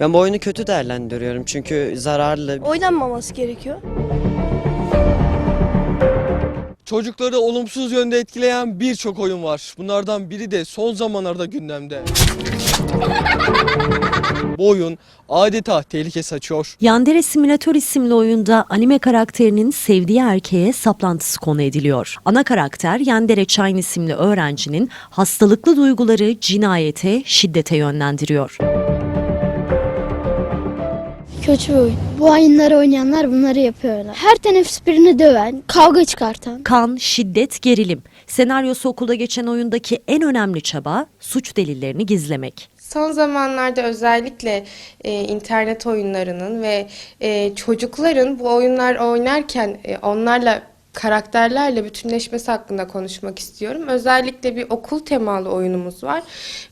Ben bu oyunu kötü değerlendiriyorum çünkü zararlı. Oynanmaması gerekiyor. Çocukları olumsuz yönde etkileyen birçok oyun var. Bunlardan biri de son zamanlarda gündemde. Bu oyun adeta tehlike saçıyor. Yandere Simülatör isimli oyunda anime karakterinin sevdiği erkeğe saplantısı konu ediliyor. Ana karakter Yandere Chain isimli öğrencinin hastalıklı duyguları cinayete, şiddete yönlendiriyor. Kötü bir oyun. Bu oyunları oynayanlar bunları yapıyorlar. Her teneffüs birini döven, kavga çıkartan. Kan, şiddet, gerilim. Senaryosu okulda geçen oyundaki en önemli çaba suç delillerini gizlemek. Son zamanlarda özellikle e, internet oyunlarının ve e, çocukların bu oyunlar oynarken e, onlarla karakterlerle bütünleşmesi hakkında konuşmak istiyorum. Özellikle bir okul temalı oyunumuz var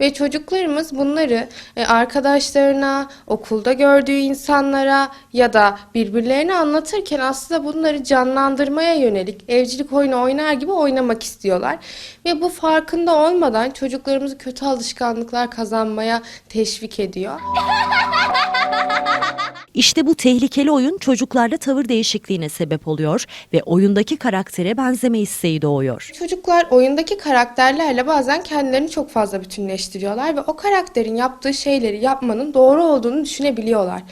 ve çocuklarımız bunları e, arkadaşlarına, okulda gördüğü insanlara ya da birbirlerine anlatırken aslında bunları canlandırmaya yönelik evcilik oyunu oynar gibi oynamak istiyorlar ve bu farkında olmadan çocuklarımızı kötü alışkanlıklar kazanmaya teşvik ediyor. İşte bu tehlikeli oyun çocuklarda tavır değişikliğine sebep oluyor ve oyundaki karaktere benzeme isteği doğuyor. Çocuklar oyundaki karakterlerle bazen kendilerini çok fazla bütünleştiriyorlar ve o karakterin yaptığı şeyleri yapmanın doğru olduğunu düşünebiliyorlar.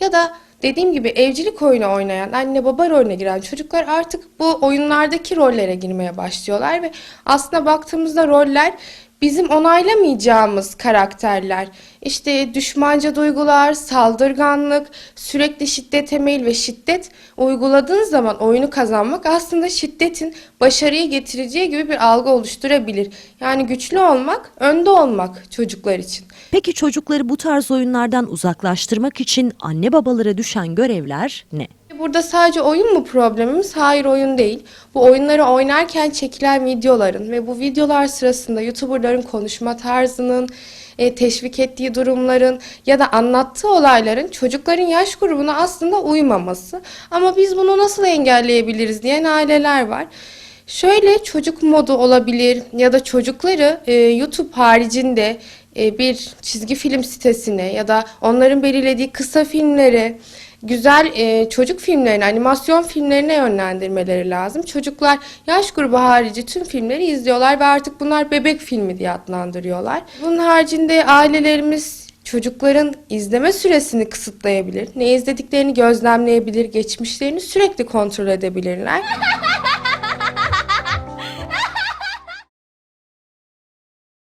Ya da dediğim gibi evcilik oyunu oynayan, anne baba rolüne giren çocuklar artık bu oyunlardaki rollere girmeye başlıyorlar ve aslında baktığımızda roller bizim onaylamayacağımız karakterler. İşte düşmanca duygular, saldırganlık, sürekli şiddete meyil ve şiddet uyguladığın zaman oyunu kazanmak aslında şiddetin başarıyı getireceği gibi bir algı oluşturabilir. Yani güçlü olmak, önde olmak çocuklar için. Peki çocukları bu tarz oyunlardan uzaklaştırmak için anne babalara düşen görevler ne? Burada sadece oyun mu problemimiz? Hayır oyun değil. Bu oyunları oynarken çekilen videoların ve bu videolar sırasında YouTuber'ların konuşma tarzının, e, teşvik ettiği durumların ya da anlattığı olayların çocukların yaş grubuna aslında uymaması. Ama biz bunu nasıl engelleyebiliriz diyen aileler var. Şöyle çocuk modu olabilir ya da çocukları e, YouTube haricinde e, bir çizgi film sitesine ya da onların belirlediği kısa filmlere, güzel e, çocuk filmlerine, animasyon filmlerine yönlendirmeleri lazım. Çocuklar yaş grubu harici tüm filmleri izliyorlar ve artık bunlar bebek filmi diye adlandırıyorlar. Bunun haricinde ailelerimiz çocukların izleme süresini kısıtlayabilir. Ne izlediklerini gözlemleyebilir, geçmişlerini sürekli kontrol edebilirler.